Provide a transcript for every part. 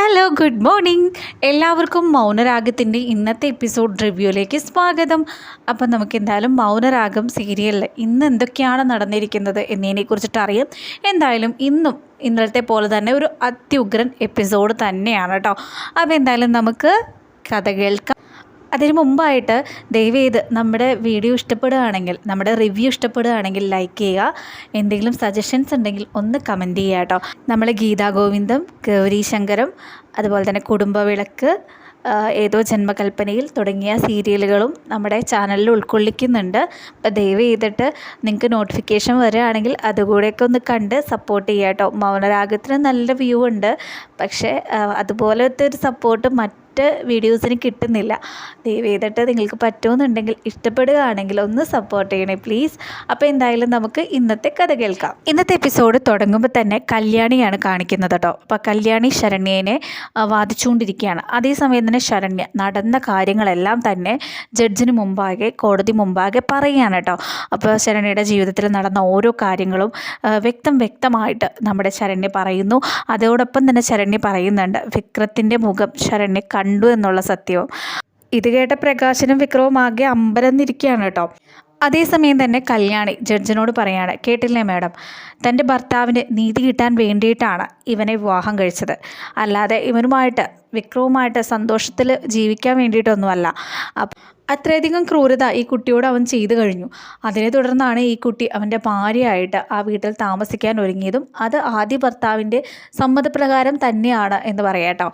Hello good morning എല്ലാവർക്കും മൗനരാഗത്തിന്റെ ഇന്നത്തെ episode റിവ്യൂയിലേക്ക് സ്വാഗതം. അപ്പം നമുക്ക് എന്തായാലും മൗനരാഗം സീരിയലിൽ ഇന്ന് എന്തൊക്കെയാണ് നടന്നിരിക്കുന്നത് എന്നതിനെ കുറിച്ചിട്ട് അറിയാം എന്തായാലും ഇന്നും ഇന്നലത്തെ പോലെ തന്നെ ഒരു അത്യുഗ്രൻ എപ്പിസോഡ് തന്നെയാണ് കേട്ടോ. അപ്പോൾ എന്തായാലും നമുക്ക് കഥ കേൾക്കാം. അതിന് മുമ്പായിട്ട് ദയവേത് നമ്മുടെ വീഡിയോ ഇഷ്ടപ്പെടുകയാണെങ്കിൽ നമ്മുടെ റിവ്യൂ ഇഷ്ടപ്പെടുകയാണെങ്കിൽ ലൈക്ക് ചെയ്യുക. എന്തെങ്കിലും സജഷൻസ് ഉണ്ടെങ്കിൽ ഒന്ന് കമന്റ് ചെയ്യുക കേട്ടോ. നമ്മൾ ഗീതാ ഗോവിന്ദം ഗൗരി ശങ്കരം അതുപോലെ തന്നെ കുടുംബവിളക്ക് ഏതോ ജന്മകൽപ്പനയിൽ തുടങ്ങിയ സീരിയലുകളും നമ്മുടെ ചാനലിൽ ഉൾക്കൊള്ളിക്കുന്നുണ്ട്. അപ്പോൾ ദയവ് ചെയ്തിട്ട് നിങ്ങൾക്ക് നോട്ടിഫിക്കേഷൻ വരികയാണെങ്കിൽ അതുകൂടെയൊക്കെ ഒന്ന് കണ്ട് സപ്പോർട്ട് ചെയ്യുക കേട്ടോ. മൗനരാഗത്തിന് നല്ല വ്യൂ ഉണ്ട്. പക്ഷേ അതുപോലത്തെ ഒരു സപ്പോർട്ട് മറ്റ് വീഡിയോസിന് കിട്ടുന്നില്ല. ദയവ് ചെയ്തിട്ട് നിങ്ങൾക്ക് പറ്റുമെന്നുണ്ടെങ്കിൽ ഇഷ്ടപ്പെടുകയാണെങ്കിൽ ഒന്ന് സപ്പോർട്ട് ചെയ്യണേ പ്ലീസ് അപ്പോൾ എന്തായാലും നമുക്ക് ഇന്നത്തെ കഥ കേൾക്കാം. ഇന്നത്തെ എപ്പിസോഡ് തുടങ്ങുമ്പോൾ തന്നെ കല്യാണിയാണ് കാണിക്കുന്നത് കേട്ടോ അപ്പോൾ കല്യാണി ശരണ്യേനെ വാദിച്ചുകൊണ്ടിരിക്കുകയാണ്. അതേസമയം തന്നെ ശരണ്യ നടന്ന കാര്യങ്ങളെല്ലാം തന്നെ ജഡ്ജിന് മുമ്പാകെ കോടതി മുമ്പാകെ പറയുകയാണ് കേട്ടോ അപ്പോൾ ശരണ്യയുടെ ജീവിതത്തിൽ നടന്ന ഓരോ കാര്യങ്ങളും വ്യക്തം വ്യക്തമായിട്ട് നമ്മുടെ ശരണ്യ പറയുന്നു. അതോടൊപ്പം തന്നെ ശരണ്യ പറയുന്നുണ്ട് വിക്രത്തിന്റെ മുഖം ശരണ്യ കണ്ടു എന്നുള്ള സത്യവും ഇത് കേട്ട പ്രകാശനും വിക്രവും ആകെ അമ്പരന്നിരിക്കുകയാണ് കേട്ടോ. അതേസമയം തന്നെ കല്യാണി ജഡ്ജിനോട് പറയാണ് കേട്ടില്ലേ മാഡം? തന്റെ ഭർത്താവിന് നീതി കിട്ടാൻ വേണ്ടിയിട്ടാണ് ഇവനെ വിവാഹം കഴിച്ചത്. അല്ലാതെ ഇവനുമായിട്ട് വിക്രവുമായിട്ട് സന്തോഷത്തിൽ ജീവിക്കാൻ വേണ്ടിയിട്ടൊന്നുമല്ല. അത്രയധികം ക്രൂരത ഈ കുട്ടിയോട് അവൻ ചെയ്തു കഴിഞ്ഞു. അതിനെ തുടർന്നാണ് ഈ കുട്ടി അവന്റെ ഭാര്യയായിട്ട് ആ വീട്ടിൽ താമസിക്കാൻ ഒരുങ്ങിയതും അത് ആദ്യ ഭർത്താവിന്റെ സമ്മതപ്രകാരം തന്നെയാണ് എന്ന് പറയാട്ടോ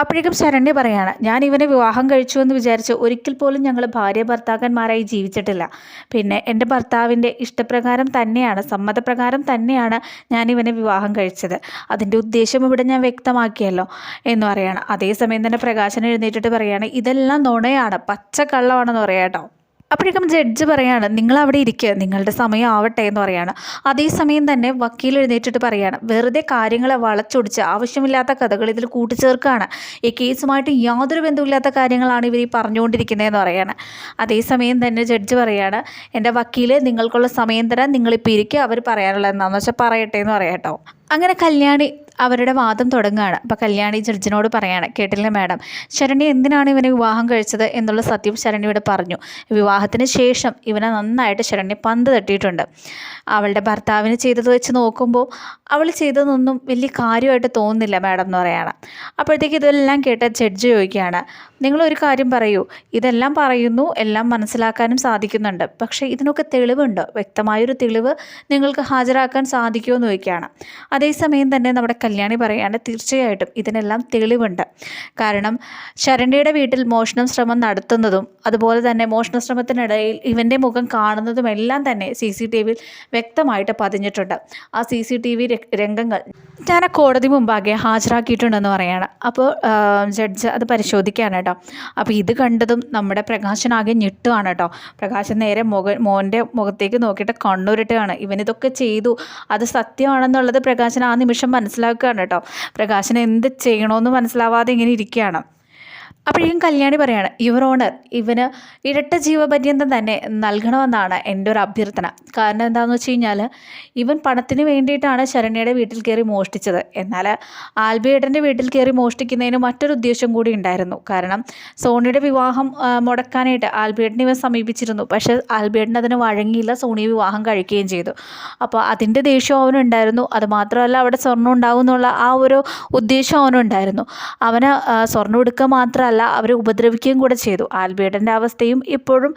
അപ്പോഴേക്കും ശരണ്യ പറയാണ് ഞാൻ ഇവനെ വിവാഹം കഴിച്ചു എന്ന് വിചാരിച്ച് ഒരിക്കൽ പോലും ഞങ്ങൾ ഭാര്യ ഭർത്താക്കന്മാരായി ജീവിച്ചിട്ടില്ല. പിന്നെ എന്റെ ഭർത്താവിന്റെ ഇഷ്ടപ്രകാരം തന്നെയാണ് സമ്മതപ്രകാരം തന്നെയാണ് ഞാൻ ഇവനെ വിവാഹം കഴിച്ചത്. അതിന്റെ ഉദ്ദേശം ഇവിടെ ഞാൻ വ്യക്തമാക്കിയല്ലോ എന്ന് പറയാണ്. അതേസമയം തന്നെ പ്രകാശൻ എഴുന്നേറ്റിട്ട് പറയാണ് ഇതെല്ലാം നുണയാണ് പച്ചക്കള്ളമാണെന്ന് പറയാട്ടോ അപ്പോഴേക്കും ജഡ്ജ് പറയാണ് നിങ്ങൾ അവിടെ ഇരിക്കുക നിങ്ങളുടെ സമയം ആവട്ടെ എന്ന് പറയാണ്. അതേസമയം തന്നെ വക്കീൽ എഴുന്നേറ്റിട്ട് പറയാണ് വെറുതെ കാര്യങ്ങളെ വളച്ചൊടിച്ച് ആവശ്യമില്ലാത്ത കഥകൾ ഇതിൽ കൂട്ടിച്ചേർക്കുകയാണ് ഈ കേസുമായിട്ട് യാതൊരു ബന്ധമില്ലാത്ത കാര്യങ്ങളാണ് ഇവർ ഈ പറഞ്ഞുകൊണ്ടിരിക്കുന്നതെന്ന് പറയാണ്. അതേസമയം തന്നെ ജഡ്ജ് പറയാണ് എന്റെ വക്കീൽ നിങ്ങൾക്കുള്ള സമയം തരാൻ നിങ്ങളിപ്പോൾ ഇരിക്കുക അവർ പറയാനുള്ളത് എന്താണെന്ന് വെച്ചാൽ പറയട്ടെ എന്ന് പറയാം കേട്ടോ. അങ്ങനെ കല്യാണി അവരുടെ വാദം തുടങ്ങുകയാണ്. അപ്പോൾ കല്യാണി ജഡ്ജിനോട് പറയാണ് കേട്ടില്ലേ മാഡം. ശരണി എന്തിനാണ് ഇവനെ വിവാഹം കഴിച്ചത് എന്നുള്ള സത്യം ശരണിയോട് പറഞ്ഞു. വിവാഹത്തിന് ശേഷം ഇവനെ നന്നായിട്ട് ശരണി പന്ത് തട്ടിയിട്ടുണ്ട്. അവളുടെ ഭർത്താവിന് ചെയ്തത് വെച്ച് നോക്കുമ്പോൾ അവൾ ചെയ്തതൊന്നും വലിയ കാര്യമായിട്ട് തോന്നുന്നില്ല മാഡം എന്ന് പറയാണ്. അപ്പോഴത്തേക്ക് ഇതെല്ലാം കേട്ട ജഡ്ജ് ചോദിക്കുകയാണ് നിങ്ങളൊരു കാര്യം പറയൂ. ഇതെല്ലാം പറയുന്നു എല്ലാം മനസ്സിലാക്കാനും സാധിക്കുന്നുണ്ട്. പക്ഷേ ഇതിനൊക്കെ തെളിവുണ്ട്? വ്യക്തമായൊരു തെളിവ് നിങ്ങൾക്ക് ഹാജരാക്കാൻ സാധിക്കുമോ? എന്ന് ചോദിക്കുകയാണ്. അതേസമയം തന്നെ നമ്മുടെ കല്യാണി പറയാണ് തീർച്ചയായിട്ടും ഇതിനെല്ലാം തെളിവുണ്ട്. കാരണം ശരണ്യയുടെ വീട്ടിൽ മോഷണം ശ്രമം നടത്തുന്നതും അതുപോലെ തന്നെ മോഷണ ശ്രമത്തിനിടയിൽ ഇവന്റെ മുഖം കാണുന്നതും എല്ലാം തന്നെ സി സി ടി വിയിൽ വ്യക്തമായിട്ട് പതിഞ്ഞിട്ടുണ്ട്. ആ സി സി ടി വി രംഗങ്ങൾ ഞാൻ കോടതി മുമ്പാകെ ഹാജരാക്കിയിട്ടുണ്ടെന്ന് പറയാണ്. അപ്പോൾ ജഡ്ജ് അത് പരിശോധിക്കുകയാണ് കേട്ടോ. അപ്പോൾ ഇത് കണ്ടതും നമ്മുടെ പ്രകാശനാകെ ഞെട്ടുകയാണ് കേട്ടോ. പ്രകാശൻ നേരെ മുഖ മോന്റെ മുഖത്തേക്ക് നോക്കിയിട്ട് കണ്ണൂരിട്ടുകയാണ്. ഇവനിതൊക്കെ ചെയ്തു. അത് സത്യമാണെന്നുള്ളത് പ്രകാശൻ ആ നിമിഷം മനസ്സിലാക്കുകയാണ് കേട്ടോ. പ്രകാശൻ എന്ത് ചെയ്യണമെന്ന് മനസ്സിലാവാതെ ഇങ്ങനെ ഇരിക്കുകയാണ്. അപ്പോഴേക്കും കല്യാണി പറയാണ് യുവർ ഓണർ ഇവന് ഇരട്ട ജീവപര്യന്തം തന്നെ നൽകണമെന്നാണ് എന്റെ ഒരു അഭ്യർത്ഥന. കാരണം എന്താണെന്ന് വെച്ച് കഴിഞ്ഞാൽ ഇവൻ പണത്തിന് വേണ്ടിയിട്ടാണ് ശരണ്യയുടെ വീട്ടിൽ കയറി മോഷ്ടിച്ചത്. എന്നാൽ ആൽബിയേട്ടന്റെ വീട്ടിൽ കയറി മോഷ്ടിക്കുന്നതിന് മറ്റൊരു ഉദ്ദേശം കൂടി ഉണ്ടായിരുന്നു. കാരണം സോണിയുടെ വിവാഹം മുടക്കാനായിട്ട് ആൽബിയേട്ടനെ ഇവൻ സമീപിച്ചിരുന്നു. പക്ഷേ ആൽബിയേട്ടൻ അതിന് വഴങ്ങിയില്ല സോണി വിവാഹം കഴിക്കുകയും ചെയ്തു. അപ്പോൾ അതിന്റെ ദേഷ്യം അവനുണ്ടായിരുന്നു. അതുമാത്രമല്ല അവിടെ സ്വർണം ഉണ്ടാവും എന്നുള്ള ആ ഒരു ഉദ്ദേശം അവനുണ്ടായിരുന്നു. അവന് സ്വർണം എടുക്കുക മാത്രമല്ല അവരെ ഉപദ്രവിക്കുകയും കൂടെ ചെയ്തു. ആൽബേഡന്റെ അവസ്ഥയും ഇപ്പോഴും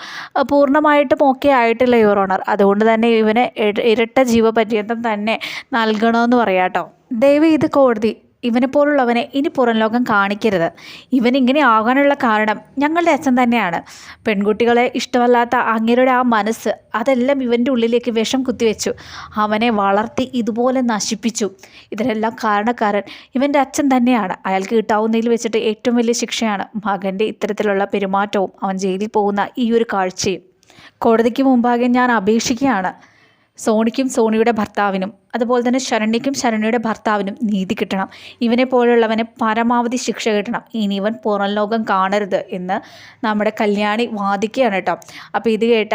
പൂർണമായിട്ടും ഓക്കെ ആയിട്ടില്ല യുവർ ഓണർ അതുകൊണ്ട് തന്നെ ഇവനെ ഇരട്ട ജീവപര്യന്തം തന്നെ നൽകണമെന്ന് പറയാം കേട്ടോ ദയവ് ഇത് കോടതി ഇവനെ പോലുള്ളവനെ ഇനി പുറം ലോകം കാണിക്കരുത്. ഇവനിങ്ങനെ ആകാനുള്ള കാരണം ഞങ്ങളുടെ അച്ഛൻ തന്നെയാണ്. പെൺകുട്ടികളെ ഇഷ്ടമല്ലാത്ത അങ്ങേരുടെ ആ മനസ്സ് അതെല്ലാം ഇവന്റെ ഉള്ളിലേക്ക് വിഷം കുത്തിവെച്ചു. അവനെ വളർത്തി ഇതുപോലെ നശിപ്പിച്ചു. ഇതിനെല്ലാം കാരണക്കാരൻ ഇവന്റെ അച്ഛൻ തന്നെയാണ്. അയാൾക്ക് കിട്ടാവുന്നതിൽ വെച്ചിട്ട് ഏറ്റവും വലിയ ശിക്ഷയാണ്. മകന്റെ ഇത്തരത്തിലുള്ള പെരുമാറ്റവും അവൻ ജയിലിൽ പോകുന്ന ഈ ഒരു കാഴ്ചയും. കോടതിക്ക് മുമ്പാകെ ഞാൻ അപേക്ഷിക്കുകയാണ്. സോണിക്കും സോണിയുടെ ഭർത്താവിനും അതുപോലെ തന്നെ ശരണ്യയ്ക്കും ശരണ്യയുടെ ഭർത്താവിനും നീതി കിട്ടണം. ഇവനെ പോലെയുള്ളവനെ പരമാവധി ശിക്ഷ കിട്ടണം. ഇനി ഇവൻ പുറം ലോകം കാണരുത് എന്ന് നമ്മുടെ കല്യാണി വാദിക്കുകയാണ് കേട്ടോ. അപ്പോൾ ഇത് കേട്ട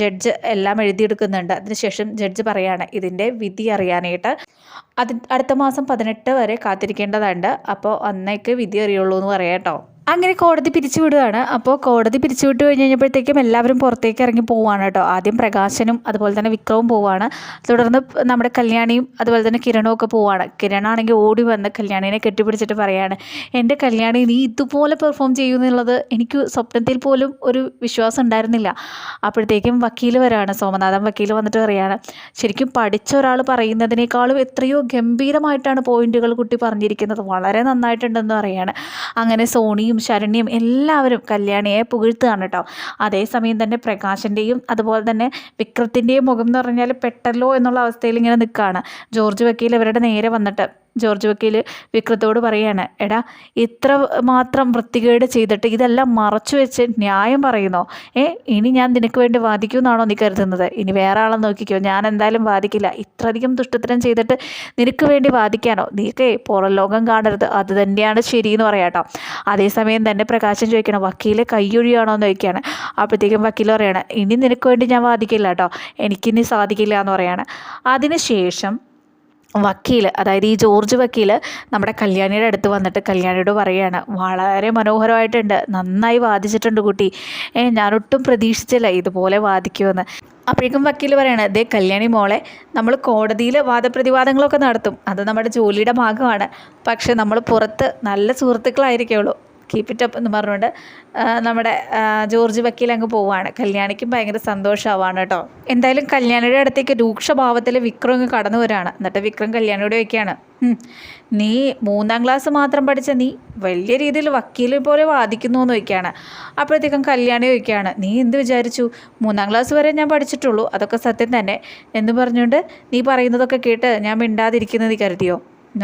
ജഡ്ജ് എല്ലാം എഴുതിയെടുക്കുന്നുണ്ട്. അതിനുശേഷം ജഡ്ജ് പറയാണ് ഇതിന്റെ വിധി അറിയാനായിട്ട് അത് അടുത്ത മാസം പതിനെട്ട് വരെ കാത്തിരിക്കേണ്ടതുണ്ട്. അപ്പോൾ അന്നേക്ക് വിധി അറിയുള്ളൂ എന്ന് പറയാം കേട്ടോ. അങ്ങനെ കോടതി പിരിച്ചുവിടുകയാണ് അപ്പോൾ കോടതി പിരിച്ചുവിട്ട് കഴിഞ്ഞ് കഴിഞ്ഞപ്പോഴത്തേക്കും എല്ലാവരും പുറത്തേക്ക് ഇറങ്ങി പോവുകയാണ് കേട്ടോ. ആദ്യം പ്രകാശനും അതുപോലെ തന്നെ വിക്രവും പോവുകയാണ് തുടർന്ന് നമ്മുടെ കല്യാണിയും അതുപോലെ തന്നെ കിരണും ഒക്കെ പോവുകയാണ് കിരണാണെങ്കിൽ ഓടി വന്ന് കല്യാണിനെ കെട്ടിപ്പിടിച്ചിട്ട് പറയാണ് എന്റെ കല്യാണി നീ ഇതുപോലെ പെർഫോം ചെയ്യുമെന്നുള്ളത് എനിക്ക് സ്വപ്നത്തിൽ പോലും ഒരു വിശ്വാസം ഉണ്ടായിരുന്നില്ല. അപ്പോഴത്തേക്കും വക്കീൽ വരാണ്. സോമനാഥൻ വക്കീൽ വന്നിട്ട് പറയാണ് ശരിക്കും പഠിച്ച ഒരാൾ പറയുന്നതിനേക്കാളും എത്രയോ ഗംഭീരമായിട്ടാണ് പോയിന്റുകൾ കുട്ടി പറഞ്ഞിരിക്കുന്നത്. വളരെ നന്നായിട്ടുണ്ടെന്ന് പറയാണ്. അങ്ങനെ സോണിയും ശരണ്യയും എല്ലാവരും കല്യാണിയെ പുകഴ്ത്തുകയാണ് കേട്ടോ. അതേസമയം തന്നെ പ്രകാശിന്റെയും അതുപോലെ തന്നെ വിക്രത്തിന്റെയും മുഖം എന്ന് പറഞ്ഞാൽ പെട്ടല്ലോ എന്നുള്ള അവസ്ഥയിൽ ഇങ്ങനെ നിൽക്കുകയാണ്. ജോർജ് വക്കീൽ ഇവരുടെ നേരെ വന്നിട്ട് ജോർജ് വക്കീൽ വിക്രത്തോട് പറയാണ് എടാ ഇത്ര മാത്രം വൃത്തികേട് ചെയ്തിട്ട് ഇതെല്ലാം മറച്ചു വെച്ച് ന്യായം പറയുന്നോ? ഏ ഇനി ഞാൻ നിനക്ക് വേണ്ടി വാദിക്കുമെന്നാണോ നീ കരുതുന്നത്? ഇനി വേറെ ആളെ നോക്കിക്കോ ഞാൻ എന്തായാലും വാദിക്കില്ല. ഇത്രയധികം ദുഷ്ടത്തരം ചെയ്തിട്ട് നിനക്ക് വേണ്ടി വാദിക്കാനോ? നീക്കേ പുറം ലോകം കാണരുത് അത് തന്നെയാണ് ശരി എന്ന് പറയാട്ടോ. അതേസമയം തന്നെ പ്രകാശം ചോദിക്കണം വക്കീലെ കയ്യൊഴിയാണോ എന്ന് ചോദിക്കുകയാണ്. അപ്പോഴത്തേക്കും വക്കീൽ പറയാണ് ഇനി നിനക്ക് വേണ്ടി ഞാൻ വാദിക്കില്ല കേട്ടോ എനിക്കിനി സാധിക്കില്ല എന്ന് പറയാണ്. അതിനുശേഷം വക്കീൽ അതായത് ഈ ജോർജ് വക്കീൽ നമ്മുടെ കല്യാണിയുടെ അടുത്ത് വന്നിട്ട് കല്യാണിയോട് പറയുകയാണ് വളരെ മനോഹരമായിട്ടുണ്ട് നന്നായി വാദിച്ചിട്ടുണ്ട് കുട്ടി. ഏ ഞാനൊട്ടും പ്രതീക്ഷിച്ചില്ല ഇതുപോലെ വാദിക്കുമെന്ന്. അപ്പോഴേക്കും വക്കീൽ പറയുകയാണ് ദേ കല്യാണി മോളെ നമ്മൾ കോടതിയിൽ വാദപ്രതിവാദങ്ങളൊക്കെ നടത്തും. അത് നമ്മുടെ ജോലിയുടെ ഭാഗമാണ്. പക്ഷേ നമ്മൾ പുറത്ത് നല്ല സുഹൃത്തുക്കളായിരിക്കുള്ളൂ. കീപ്പ് ഇറ്റ് അപ്പ് എന്ന് പറഞ്ഞുകൊണ്ട് നമ്മുടെ ജോർജ് വക്കീൽ അങ്ങ് പോവാണ്. കല്യാണിക്കും ഭയങ്കര സന്തോഷമാവാണ് കേട്ടോ. എന്തായാലും കല്യാണിയുടെ അടുത്തേക്ക് രൂക്ഷഭാവത്തിൽ വിക്രം അങ്ങ് കടന്നു വരാണ്. എന്നിട്ട് വിക്രം കല്യാണിയുടെ വയ്ക്കുകയാണ് നീ മൂന്നാം ക്ലാസ് മാത്രം പഠിച്ച നീ വലിയ രീതിയിൽ വക്കീൽ പോലെ വാദിക്കുന്നു എന്ന് വയ്ക്കുകയാണ് അപ്പോഴത്തേക്കും കല്യാണി വയ്ക്കുകയാണ് നീ എന്ത് വിചാരിച്ചു? മൂന്നാം ക്ലാസ് വരെ ഞാൻ പഠിച്ചിട്ടുള്ളൂ. അതൊക്കെ സത്യം തന്നെ. എന്ന് പറഞ്ഞുകൊണ്ട് നീ പറയുന്നതൊക്കെ കേട്ട് ഞാൻ മിണ്ടാതിരിക്കുന്നത് കരുതിയോ?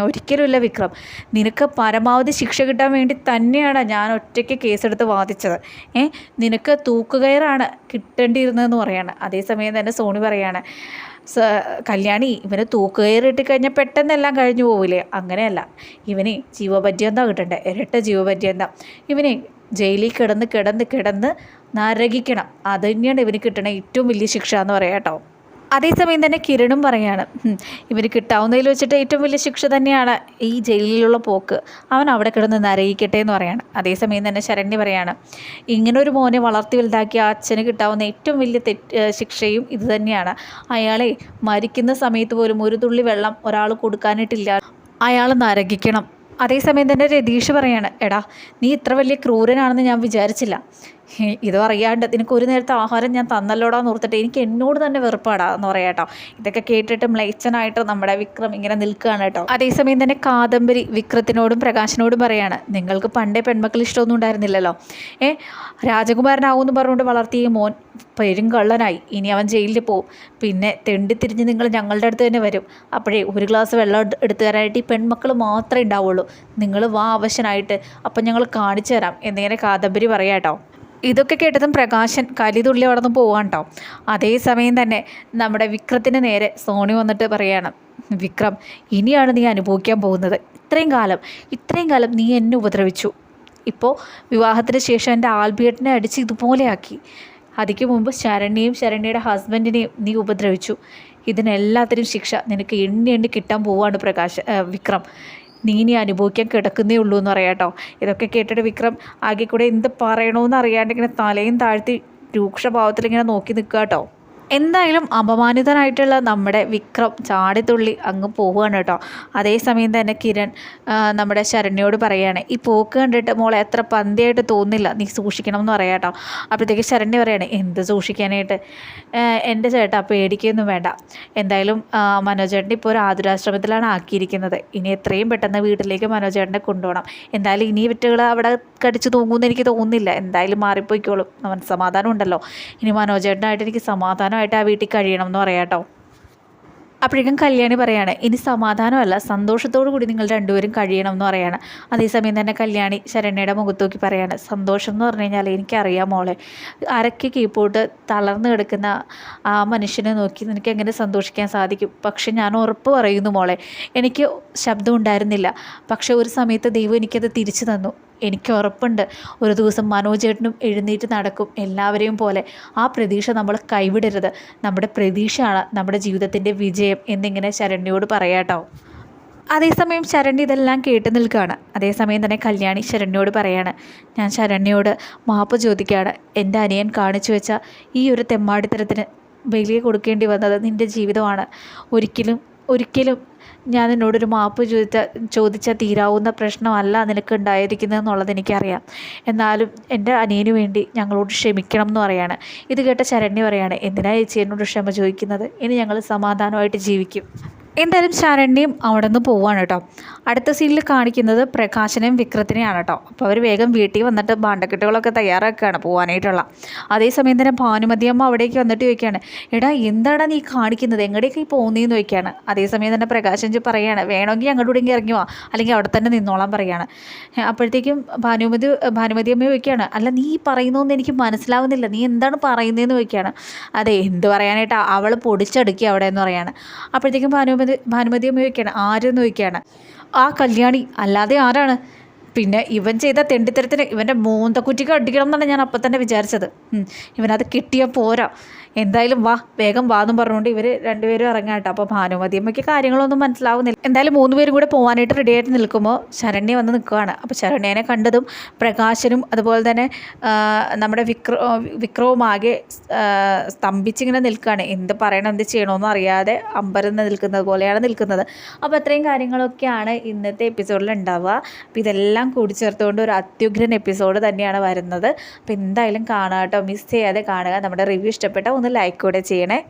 ഒരിക്കലുമില്ല വിക്രം. നിനക്ക് പരമാവധി ശിക്ഷ കിട്ടാൻ വേണ്ടി തന്നെയാണ് ഞാൻ ഒറ്റയ്ക്ക് കേസെടുത്ത് വാദിച്ചത്. ഏ നിനക്ക് തൂക്കുകയറാണ് കിട്ടേണ്ടിയിരുന്നതെന്ന് പറയാണ്. അതേസമയം തന്നെ സോണി പറയാണ് കല്യാണി ഇവന് തൂക്കുകയറിട്ട് കഴിഞ്ഞാൽ പെട്ടെന്നെല്ലാം കഴിഞ്ഞു പോവില്ലേ? അങ്ങനെയല്ല. ഇവന് ജീവപര്യന്ത കിട്ടണ്ടേ? ഇരട്ട ജീവപര്യന്ത. ഇവനെ ജയിലിൽ കിടന്ന് കിടന്ന് കിടന്ന് നരകിക്കണം. അത് തന്നെയാണ് ഇവന് കിട്ടണ ഏറ്റവും വലിയ ശിക്ഷ എന്ന് പറയാം കേട്ടോ. അതേസമയം തന്നെ കിരണും പറയാണ് ഇവർ കിട്ടാവുന്നതിൽ വെച്ചിട്ട് ഏറ്റവും വലിയ ശിക്ഷ തന്നെയാണ് ഈ ജയിലിലുള്ള പോക്ക്. അവൻ അവിടെ കിടന്ന് നരയിക്കട്ടെ എന്ന് പറയാണ് അതേസമയം തന്നെ ശരണ്യ പറയാണ് ഇങ്ങനൊരു മോനെ വളർത്തി വലുതാക്കിയ അച്ഛന് കിട്ടാവുന്ന ഏറ്റവും വലിയ തെറ്റ് ശിക്ഷയും ഇത് തന്നെയാണ്. അയാളെ മരിക്കുന്ന സമയത്ത് പോലും ഒരു തുള്ളി വെള്ളം ഒരാൾ കൊടുക്കാനായിട്ടില്ല. അയാൾ നരകിക്കണം. അതേസമയം തന്നെ രതീഷ് പറയാണ് എടാ നീ ഇത്ര വലിയ ക്രൂരനാണെന്ന് ഞാൻ വിചാരിച്ചില്ല. ഇതും പറയാണ്ട് നിനക്ക് ഒരു നേരത്തെ ആഹാരം ഞാൻ തന്നല്ലോടാന്ന് ഓർത്തിട്ട് എനിക്ക് എന്നോട് തന്നെ വെറുപ്പാടാ എന്ന് പറയാം കേട്ടോ. ഇതൊക്കെ കേട്ടിട്ട് മ്ലേച്ഛനായിട്ട് നമ്മുടെ വിക്രം ഇങ്ങനെ നിൽക്കുകയാണ് കേട്ടോ. അതേസമയം തന്നെ കാദംബരി വിക്രത്തിനോടും പ്രകാശിനോടും പറയാണ് നിങ്ങൾക്ക് പണ്ടേ പെൺമക്കൾ ഇഷ്ടമൊന്നും ഉണ്ടായിരുന്നില്ലല്ലോ. ഏ രാജകുമാരനാവുമെന്ന് പറഞ്ഞുകൊണ്ട് വളർത്തിയ മോൻ പെരുങ്കള്ളനായി ഇനി അവൻ ജയിലിൽ പോവും. പിന്നെ തെണ്ടി തെണ്ടിത്തിരിഞ്ഞ് നിങ്ങൾ ഞങ്ങളുടെ അടുത്ത് തന്നെ വരും. അപ്പോഴേ ഒരു ഗ്ലാസ് വെള്ളം എടുത്തു തരാനായിട്ട് ഈ പെൺമക്കൾ മാത്രമേ ഉണ്ടാവുള്ളൂ. നിങ്ങൾ വാ ആവശ്യമായിട്ട് അപ്പം ഞങ്ങൾ കാണിച്ചു തരാം എന്നിങ്ങനെ കാദംബരി പറയാം കേട്ടോ. ഇതൊക്കെ കേട്ടതും പ്രകാശൻ കലിതുള്ളി അവിടെ നിന്ന് പോവാൻ കേട്ടോ. അതേസമയം തന്നെ നമ്മുടെ വിക്രത്തിന് നേരെ സോണി വന്നിട്ട് പറയാണ് വിക്രം ഇനിയാണ് നീ അനുഭവിക്കാൻ പോകുന്നത്. ഇത്രയും കാലം ഇത്രയും കാലം നീ എന്നെ ഉപദ്രവിച്ചു. ഇപ്പോൾ വിവാഹത്തിന് ശേഷം എന്റെ ആൽബിയറ്റിനെ അടിച്ച് ഇതുപോലെയാക്കി അതിക്ക് മുമ്പ് ശരണ്യയും ശരണ്യയുടെ ഹസ്ബൻഡിനെയും നീ ഉപദ്രവിച്ചു. ഇതിനെല്ലാത്തിനും ശിക്ഷ നിനക്ക് എണ്ണി എണ്ണി കിട്ടാൻ പോവാണ് പ്രകാശ് വിക്രം. നീ ഇനി അനുഭവിക്കാൻ കിടക്കുന്നേ ഉള്ളൂ എന്ന് പറയാം കേട്ടോ. ഇതൊക്കെ കേട്ടിട്ട് വിക്രം ആകെ കൂടെ എന്ത് പറയണമെന്ന് അറിയാണ്ട് ഇങ്ങനെ തലയും താഴ്ത്തി രൂക്ഷഭാവത്തിൽ ഇങ്ങനെ നോക്കി നിൽക്കുക കേട്ടോ. എന്തായാലും അപമാനിതനായിട്ടുള്ള നമ്മുടെ വിക്രം ചാടിത്തുള്ളി അങ്ങ് പോവുകയാണ് കേട്ടോ. അതേസമയം തന്നെ കിരൺ നമ്മുടെ ശരണ്യോട് പറയുകയാണ് ഈ പോക്ക് കണ്ടിട്ട് മോളെ എത്ര പന്തിയായിട്ട് തോന്നില്ല നീ സൂക്ഷിക്കണം എന്ന് പറയാം കേട്ടോ. അപ്പോഴത്തേക്ക് ശരണ്യ പറയാണ് എന്ത് സൂക്ഷിക്കാനായിട്ട്? എന്റെ ചേട്ടാ പേടിക്കൊന്നും വേണ്ട. എന്തായാലും മനോജേട്ടൻ ഇപ്പോൾ ഒരു ആതുരാശ്രമത്തിലാണ് ആക്കിയിരിക്കുന്നത്. ഇനി എത്രയും പെട്ടെന്ന് വീട്ടിലേക്ക് മനോജേട്ടനെ കൊണ്ടുപോകണം. എന്തായാലും ഇനി വിറ്റുകൾ അവിടെ കടിച്ചു തൂങ്ങുമെന്ന് എനിക്ക് തോന്നുന്നില്ല. എന്തായാലും മാറിപ്പോയിക്കോളും. സമാധാനം ഉണ്ടല്ലോ ഇനി മനോജേട്ടനായിട്ട് എനിക്ക് സമാധാനം ആയിട്ട് ആ വീട്ടിൽ കഴിയണം എന്ന് പറയാം കേട്ടോ. അപ്പോഴേക്കും കല്യാണി പറയാണ് ഇനി സമാധാനമല്ല സന്തോഷത്തോടു കൂടി നിങ്ങൾ രണ്ടുപേരും കഴിയണം എന്ന് പറയാണ്. അതേസമയം തന്നെ കല്യാണി ശരണ്യയുടെ മുഖത്ത് നോക്കി പറയാണ് സന്തോഷം എന്ന് പറഞ്ഞു കഴിഞ്ഞാൽ എനിക്കറിയാം മോളെ. അരക്ക് കീപ്പോട്ട് തളർന്നു കിടക്കുന്ന ആ മനുഷ്യനെ നോക്കി നിനക്ക് എങ്ങനെ സന്തോഷിക്കാൻ സാധിക്കും? പക്ഷെ ഞാൻ ഉറപ്പ് പറയുന്നു മോളെ എനിക്ക് ശബ്ദം ഉണ്ടായിരുന്നില്ല. പക്ഷെ ഒരു സമയത്ത് ദൈവം എനിക്കത് തിരിച്ചു തന്നു. എനിക്ക് ഉറപ്പുണ്ട്. ഒരു ദിവസം മനോജേട്ടനും എഴുന്നേറ്റ് നടക്കും. എല്ലാവരെയും പോലെ ആ പ്രതീക്ഷ നമ്മൾ കൈവിടരുത്. നമ്മുടെ പ്രതീക്ഷയാണ് നമ്മുടെ ജീവിതത്തിന്റെ വിജയം എന്നിങ്ങനെ ശരണ്യോട് പറയാട്ടോ. അതേസമയം ശരണ്യ ഇതെല്ലാം കേട്ട് നിൽക്കുകയാണ്. അതേസമയം തന്നെ കല്യാണി ശരണ്യോട് പറയാണ്. ഞാൻ ശരണ്യോട് മാപ്പ് ചോദിക്കുകയാണ്. എന്റെ അനിയൻ കാണിച്ചു വെച്ച ഈ ഒരു തെമ്മാടിത്തരത്തിന് വലിയ കൊടുക്കേണ്ടി വന്നത് നിന്റെ ജീവിതമാണ്. ഒരിക്കലും ഒരിക്കലും ഞാൻ നിന്നോടൊരു മാപ്പ് ചോദിച്ച ചോദിച്ചാൽ തീരാവുന്ന പ്രശ്നമല്ല നിനക്ക് ഉണ്ടായിരിക്കുന്നത് എന്നുള്ളത് എനിക്കറിയാം. എന്നാലും എന്റെ അനിയന് വേണ്ടി ഞങ്ങളോട് ക്ഷമിക്കണം എന്ന് പറയാണ്. ഇത് കേട്ട ശരണ്യ പറയാണ് എന്തിനാ ചേച്ചി എന്നോട് ക്ഷമ ചോദിക്കുന്നത്? ഇനി ഞങ്ങൾ സമാധാനമായിട്ട് ജീവിക്കും. എന്തായാലും ശരണ്യം അവിടെ നിന്ന് പോവാണ് കേട്ടോ. അടുത്ത സീനിൽ കാണിക്കുന്നത് പ്രകാശനെയും വിക്രത്തിനെയാണ് കേട്ടോ. അപ്പോൾ അവർ വേഗം വീട്ടിൽ വന്നിട്ട് ഭാണ്ഡക്കെട്ടുകളൊക്കെ തയ്യാറാക്കുകയാണ് പോകാനായിട്ടുള്ള അതേസമയം തന്നെ ഭാനുമതിയമ്മ അവിടേക്ക് വന്നിട്ട് ചോദിക്കുകയാണ് എടാ എന്താടാ നീ കാണിക്കുന്നത്? എങ്ങടേക്ക് പോകുന്നതെന്ന് ചോദിക്കുകയാണ്. അതേസമയം തന്നെ പ്രകാശൻ ജി പറയാണ് വേണമെങ്കിൽ അങ്ങോട്ട് കൂടി ഇറങ്ങി വാ. അല്ലെങ്കിൽ അവിടെ തന്നെ നിന്നോളാൻ പറയുകയാണ് അപ്പോഴത്തേക്കും ഭാനുമതി ഭാനുമതിയമ്മ ചോദിക്കുകയാണ് അല്ല നീ പറയുന്നതെന്ന് എനിക്ക് മനസ്സിലാവുന്നില്ല. നീ എന്താണ് പറയുന്നതെന്ന് ചോദിക്കുകയാണ്. അതെ എന്ത് പറയാനായിട്ടാണ് അവൾ പൊടിച്ചടുക്കി അവിടെ എന്ന് പറയാണ്. അപ്പോഴത്തേക്കും ഭാനുമതി ഭാനുമതിയമ്മ ചോദിക്കുകയാണ് ആരെന്ന് ചോദിക്കുകയാണ്. ആ കല്യാണി അല്ലാതെ ആരാണ്? പിന്നെ ഇവൻ ചെയ്ത തെണ്ടിത്തരത്തിന് ഇവന്റെ മൂന്തക്കുറ്റിക്ക് അടിക്കണം എന്നാണ് ഞാൻ അപ്പം തന്നെ വിചാരിച്ചത്. ഇവനത് കിട്ടിയാൽ പോരാ. എന്തായാലും വാ വേഗം വാ എന്നും പറഞ്ഞുകൊണ്ട് ഇവർ രണ്ടുപേരും ഇറങ്ങാട്ടോ. അപ്പോൾ ഭാനുമതിയമ്മയ്ക്ക് കാര്യങ്ങളൊന്നും മനസ്സിലാവുന്നില്ല. എന്തായാലും മൂന്ന് പേരും കൂടെ പോകാനായിട്ട് റെഡിയായിട്ട് നിൽക്കുമ്പോൾ ശരണ്യ വന്ന് നിൽക്കുകയാണ് അപ്പോൾ ശരണ്യനെ കണ്ടതും പ്രകാശനും അതുപോലെ തന്നെ നമ്മുടെ വിക്ര വിക്രവും ആകെ സ്തംഭിച്ചിങ്ങനെ നിൽക്കുകയാണ് എന്ത് പറയണം എന്ത് ചെയ്യണമെന്ന് അറിയാതെ അമ്പരന്ന് നിൽക്കുന്നത് പോലെയാണ് നിൽക്കുന്നത്. അപ്പോൾ അത്രയും കാര്യങ്ങളൊക്കെയാണ് ഇന്നത്തെ എപ്പിസോഡിൽ ഉണ്ടാവുക. അപ്പോൾ ഇതെല്ലാം കൂടി ചേർത്തുകൊണ്ട് ഒരു അത്യുഗ്രൻ എപ്പിസോഡ് തന്നെയാണ് വരുന്നത്. അപ്പോൾ എന്തായാലും കാണാം കേട്ടോ. മിസ് ചെയ്യാതെ കാണുക. നമ്മുടെ റിവ്യൂ ഇഷ്ടപ്പെട്ടാൽ ഒന്ന് ലൈക്ക് കൂടെ ചെയ്യണേ.